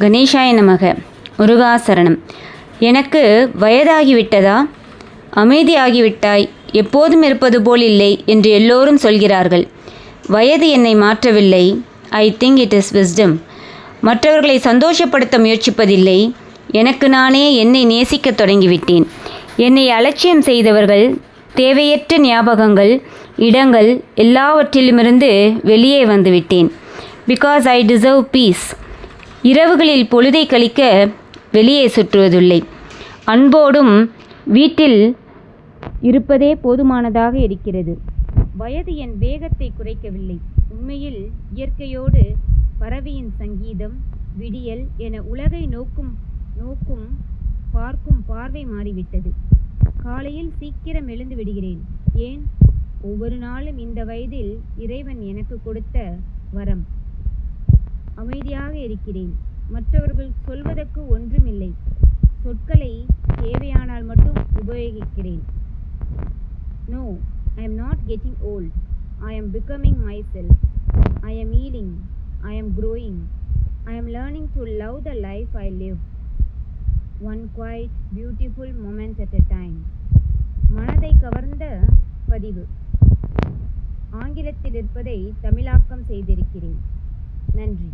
கணேஷாய நமக. முருகாசரணம். எனக்கு வயதாகிவிட்டதா? அமைதியாகிவிட்டாய். எப்போதும் இருப்பது போல் இல்லை என்று எல்லோரும் சொல்கிறார்கள். வயது என்னை மாற்றவில்லை. I think it is wisdom மற்றவர்களை சந்தோஷப்படுத்த முயற்சிப்பதில்லை. எனக்கு நானே என்னை நேசிக்கத் தொடங்கிவிட்டேன். என்னை அலட்சியம் செய்தவர்கள் தேவையற்ற ஞாபகங்கள் இடங்கள் எல்லாவற்றிலுமிருந்து வெளியே வந்துவிட்டேன். பிகாஸ் ஐ டிசர்வ் பீஸ் இரவுகளில் பொழுதை கழிக்க வெளியே சுற்றுவதில்லை அன்போடும் வீட்டில் இருப்பதே போதுமானதாக இருக்கிறது. வயது என் வேகத்தை குறைக்கவில்லை. உண்மையில் இயற்கையோடு பறவையின் சங்கீதம் விடியல் என உலகை நோக்கும் நோக்கும் பார்க்கும் பார்வை மாறிவிட்டது. காலையில் சீக்கிரம் எழுந்து விடுகிறேன். ஏன்? ஒவ்வொரு நாளும் இந்த வயதில் இறைவன் எனக்கு கொடுத்த வரம். அமைதியாக இருக்கிறேன். மற்றவர்கள் சொல்வதற்கு ஒன்றுமில்லை. சொற்களை தேவையானால் மட்டும் உபயோகிக்கிறேன். No I am not getting old I am becoming myself I am healing I am growing I am learning to love the life I live one quite beautiful moment at a time மனதை கவர்ந்த பதிவு. ஆங்கிலத்தில் இருப்பதை தமிழாக்கம் செய்திருக்கிறேன். நன்றி.